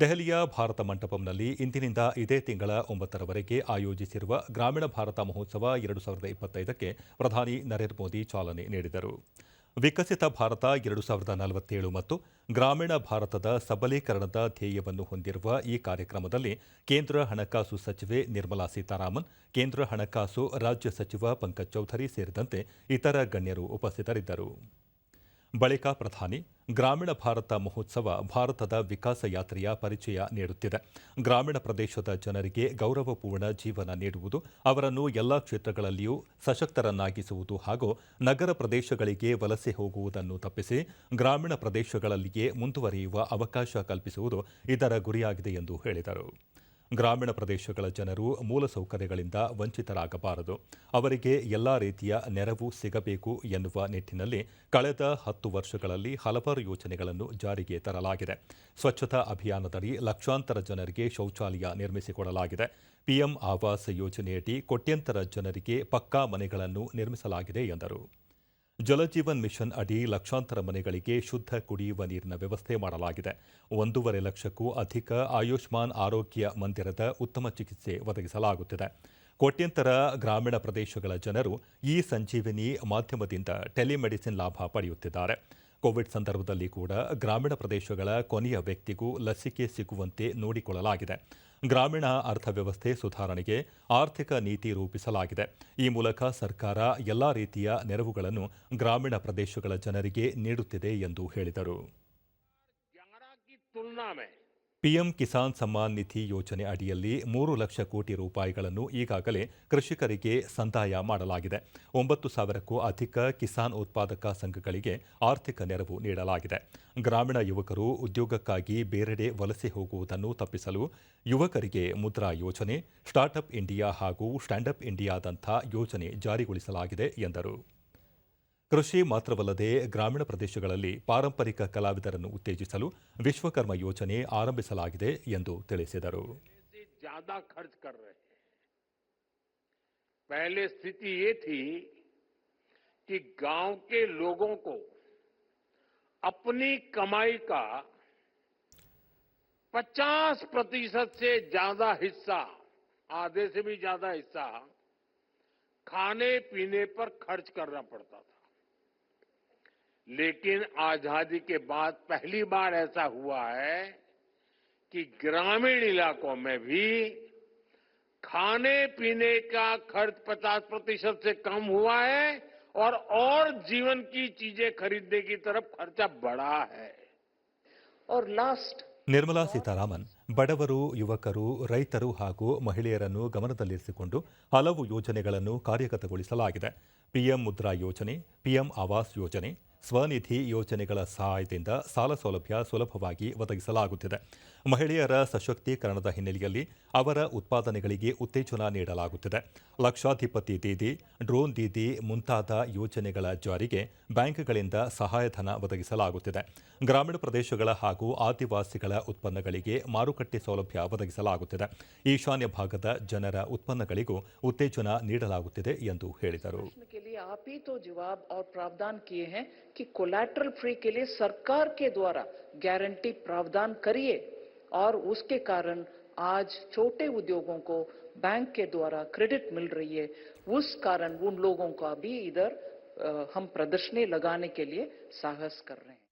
ದೆಹಲಿಯ ಭಾರತ ಮಂಟಪಂನಲ್ಲಿ ಇಂದಿನಿಂದ ಇದೇ ತಿಂಗಳ ಒಂಬತ್ತರವರೆಗೆ ಆಯೋಜಿಸಿರುವ ಗ್ರಾಮೀಣ ಭಾರತ ಮಹೋತ್ಸವ ಎರಡು ಸಾವಿರದ ಇಪ್ಪತ್ತೈದಕ್ಕೆ ಪ್ರಧಾನಿ ನರೇಂದ್ರ ಮೋದಿ ಚಾಲನೆ ನೀಡಿದರು. ವಿಕಸಿತ ಭಾರತ ಎರಡು ಸಾವಿರದ ನಲವತ್ತೇಳು ಮತ್ತು ಗ್ರಾಮೀಣ ಭಾರತದ ಸಬಲೀಕರಣದ ಧ್ಯೇಯವನ್ನು ಹೊಂದಿರುವ ಈ ಕಾರ್ಯಕ್ರಮದಲ್ಲಿ ಕೇಂದ್ರ ಹಣಕಾಸು ಸಚಿವೆ ನಿರ್ಮಲಾ ಸೀತಾರಾಮನ್, ಕೇಂದ್ರ ಹಣಕಾಸು ರಾಜ್ಯ ಸಚಿವ ಪಂಕಜ್ ಚೌಧರಿ ಸೇರಿದಂತೆ ಇತರ ಗಣ್ಯರು ಉಪಸ್ಥಿತರಿದ್ದರು. ಬಳಿಕ ಪ್ರಧಾನಿ, ಗ್ರಾಮೀಣ ಭಾರತ ಮಹೋತ್ಸವ ಭಾರತದ ವಿಕಾಸ ಯಾತ್ರೆಯ ಪರಿಚಯ ನೀಡುತ್ತಿದೆ. ಗ್ರಾಮೀಣ ಪ್ರದೇಶದ ಜನರಿಗೆ ಗೌರವಪೂರ್ಣ ಜೀವನ ನೀಡುವುದು, ಅವರನ್ನು ಎಲ್ಲಾ ಕ್ಷೇತ್ರಗಳಲ್ಲಿಯೂ ಸಶಕ್ತರನ್ನಾಗಿಸುವುದು ಹಾಗೂ ನಗರ ಪ್ರದೇಶಗಳಿಗೆ ವಲಸೆ ಹೋಗುವುದನ್ನು ತಪ್ಪಿಸಿ ಗ್ರಾಮೀಣ ಪ್ರದೇಶಗಳಲ್ಲಿಯೇ ಮುಂದುವರಿಯುವ ಅವಕಾಶ ಕಲ್ಪಿಸುವುದು ಇದರ ಗುರಿಯಾಗಿದೆ ಎಂದು ಹೇಳಿದರು. ಗ್ರಾಮೀಣ ಪ್ರದೇಶಗಳ ಜನರು ಮೂಲಸೌಕರ್ಯಗಳಿಂದ ವಂಚಿತರಾಗಬಾರದು. ಅವರಿಗೆ ಎಲ್ಲ ರೀತಿಯ ನೆರವು ಸಿಗಬೇಕು ಎನ್ನುವ ನಿಟ್ಟಿನಲ್ಲಿ ಕಳೆದ ಹತ್ತು ವರ್ಷಗಳಲ್ಲಿ ಹಲವಾರು ಯೋಜನೆಗಳನ್ನು ಜಾರಿಗೆ ತರಲಾಗಿದೆ. ಸ್ವಚ್ಛತಾ ಅಭಿಯಾನದಡಿ ಲಕ್ಷಾಂತರ ಜನರಿಗೆ ಶೌಚಾಲಯ ನಿರ್ಮಿಸಿಕೊಡಲಾಗಿದೆ. ಪಿಎಂ ಆವಾಸ್ ಯೋಜನೆಯಡಿ ಕೋಟ್ಯಂತರ ಜನರಿಗೆ ಪಕ್ಕಾ ಮನೆಗಳನ್ನು ನಿರ್ಮಿಸಲಾಗಿದೆ ಎಂದರು. ಜಲಜೀವನ್ ಮಿಷನ್ ಅಡಿ ಲಕ್ಷಾಂತರ ಮನೆಗಳಿಗೆ ಶುದ್ಧ ಕುಡಿಯುವ ನೀರಿನ ವ್ಯವಸ್ಥೆ ಮಾಡಲಾಗಿದೆ. ಒಂದೂವರೆ ಲಕ್ಷಕ್ಕೂ ಅಧಿಕ ಆಯುಷ್ಮಾನ್ ಆರೋಗ್ಯ ಮಂದಿರದ ಉತ್ತಮ ಚಿಕಿತ್ಸೆ ಒದಗಿಸಲಾಗುತ್ತಿದೆ. ಕೋಟ್ಯಂತರ ಗ್ರಾಮೀಣ ಪ್ರದೇಶಗಳ ಜನರು ಈ ಸಂಜೀವಿನಿ ಮಾಧ್ಯಮದಿಂದ ಟೆಲಿಮೆಡಿಸಿನ್ ಲಾಭ ಪಡೆಯುತ್ತಿದ್ದಾರೆ. ಕೋವಿಡ್ ಸಂದರ್ಭದಲ್ಲಿ ಕೂಡ ಗ್ರಾಮೀಣ ಪ್ರದೇಶಗಳ ಕೊನೆಯ ವ್ಯಕ್ತಿಗೂ ಲಸಿಕೆ ಸಿಗುವಂತೆ ನೋಡಿಕೊಳ್ಳಲಾಗಿದೆ. ಗ್ರಾಮೀಣ ಅರ್ಥವ್ಯವಸ್ಥೆ ಸುಧಾರಣೆಗೆ ಆರ್ಥಿಕ ನೀತಿ ರೂಪಿಸಲಾಗಿದೆ. ಈ ಮೂಲಕ ಸರ್ಕಾರ ಎಲ್ಲಾ ರೀತಿಯ ನೆರವುಗಳನ್ನು ಗ್ರಾಮೀಣ ಪ್ರದೇಶಗಳ ಜನರಿಗೆ ನೀಡುತ್ತಿದೆ ಎಂದು ಹೇಳಿದರು. ಪಿಎಂ ಕಿಸಾನ್ ಸಮ್ಮಾನ್ ನಿಧಿ ಯೋಜನೆ ಅಡಿಯಲ್ಲಿ ಮೂರು ಲಕ್ಷ ಕೋಟಿ ರೂಪಾಯಿಗಳನ್ನು ಈಗಾಗಲೇ ಕೃಷಿಕರಿಗೆ ಸಂದಾಯ ಮಾಡಲಾಗಿದೆ. ಒಂಬತ್ತು ಸಾವಿರಕ್ಕೂ ಅಧಿಕ ಕಿಸಾನ್ ಉತ್ಪಾದಕ ಸಂಘಗಳಿಗೆ ಆರ್ಥಿಕ ನೆರವು ನೀಡಲಾಗಿದೆ. ಗ್ರಾಮೀಣ ಯುವಕರು ಉದ್ಯೋಗಕ್ಕಾಗಿ ಬೇರೆಡೆ ವಲಸೆ ಹೋಗುವುದನ್ನು ತಪ್ಪಿಸಲು ಯುವಕರಿಗೆ ಮುದ್ರಾ ಯೋಜನೆ, ಸ್ಟಾರ್ಟ್ಅಪ್ ಇಂಡಿಯಾ ಹಾಗೂ ಸ್ಟ್ಯಾಂಡಪ್ ಇಂಡಿಯಾದಂಥ ಯೋಜನೆ ಜಾರಿಗೊಳಿಸಲಾಗಿದೆ ಎಂದರು. ಕೃಷಿ ಮಾತ್ರವಲ್ಲದೆ ಗ್ರಾಮೀಣ ಪ್ರದೇಶಗಳಲ್ಲಿ ಪಾರಂಪರಿಕ ಕಲಾವಿದರನ್ನು ಉತ್ತೇಜಿಸಲು ವಿಶ್ವಕರ್ಮ ಯೋಜನೆ ಆರಂಭಿಸಲಾಗಿದೆ ಎಂದು ತಿಳಿಸಿದರು से ज्यादा खर्च कर रहे हैं पहले स्थिति ये थी कि गांव के लोगों को अपनी कमाई का 50 प्रतिशत से ज्यादा हिस्सा आधे से भी ज्यादा हिस्सा खाने पीने पर खर्च करना पड़ता था लेकिन आजादी के बाद पहली बार ऐसा हुआ है कि ग्रामीण इलाकों में भी खाने पीने का खर्च 50 प्रतिशत से कम हुआ है और और जीवन की चीजें खरीदने की तरफ खर्चा बढ़ा है और लास्ट ನಿರ್ಮಲಾ ಸೀತಾರಾಮನ್ ಬಡವರು ಯುವಕರು ರೈತರು ಹಾಗೂ ಮಹಿಳೆಯರನ್ನು ಗಮನದಲ್ಲಿರಿಸಿಕೊಂಡು ಹಲವು ಯೋಜನೆಗಳನ್ನು ಕಾರ್ಯಗತಗೊಳಿಸಲಾಗಿದೆ ಪಿಎಂ ಮುದ್ರಾ ಯೋಜನೆ ಪಿಎಂ ಆವಾಸ್ ಯೋಜನೆ ಸ್ವನಿಧಿ ಯೋಜನೆಗಳ ಸಹಾಯದಿಂದ ಸಾಲ ಸೌಲಭ್ಯ ಸುಲಭವಾಗಿ ಒದಗಿಸಲಾಗುತ್ತಿದೆ. ಮಹಿಳೆಯರ ಸಶಕ್ತೀಕರಣದ ಹಿನ್ನೆಲೆಯಲ್ಲಿ ಅವರ ಉತ್ಪಾದನೆಗಳಿಗೆ ಉತ್ತೇಜನ ನೀಡಲಾಗುತ್ತಿದೆ. ಲಕ್ಷಾಧಿಪತಿ ದೀದಿ, ಡ್ರೋನ್ ದೀದಿ ಮುಂತಾದ ಯೋಜನೆಗಳ ಜಾರಿಗೆ ಬ್ಯಾಂಕ್ಗಳಿಂದ ಸಹಾಯಧನ ಒದಗಿಸಲಾಗುತ್ತಿದೆ. ಗ್ರಾಮೀಣ ಪ್ರದೇಶಗಳ ಹಾಗೂ ಆದಿವಾಸಿಗಳ ಉತ್ಪನ್ನಗಳಿಗೆ ಮಾರುಕಟ್ಟೆ ಸೌಲಭ್ಯ ಒದಗಿಸಲಾಗುತ್ತಿದೆ. ಈಶಾನ್ಯ ಭಾಗದ ಜನರ ಉತ್ಪನ್ನಗಳಿಗೂ ಉತ್ತೇಜನ ನೀಡಲಾಗುತ್ತಿದೆ ಎಂದು ಹೇಳಿದರು. आप ही तो जवाब और प्रावधान किए हैं कि कोलैटरल फ्री के लिए सरकार के द्वारा गारंटी प्रावधान करिए और उसके कारण आज छोटे उद्योगों को बैंक के द्वारा क्रेडिट मिल रही है। उस कारण उन लोगों का भी इधर हम प्रदर्शनी लगाने के लिए साहस कर रहे हैं।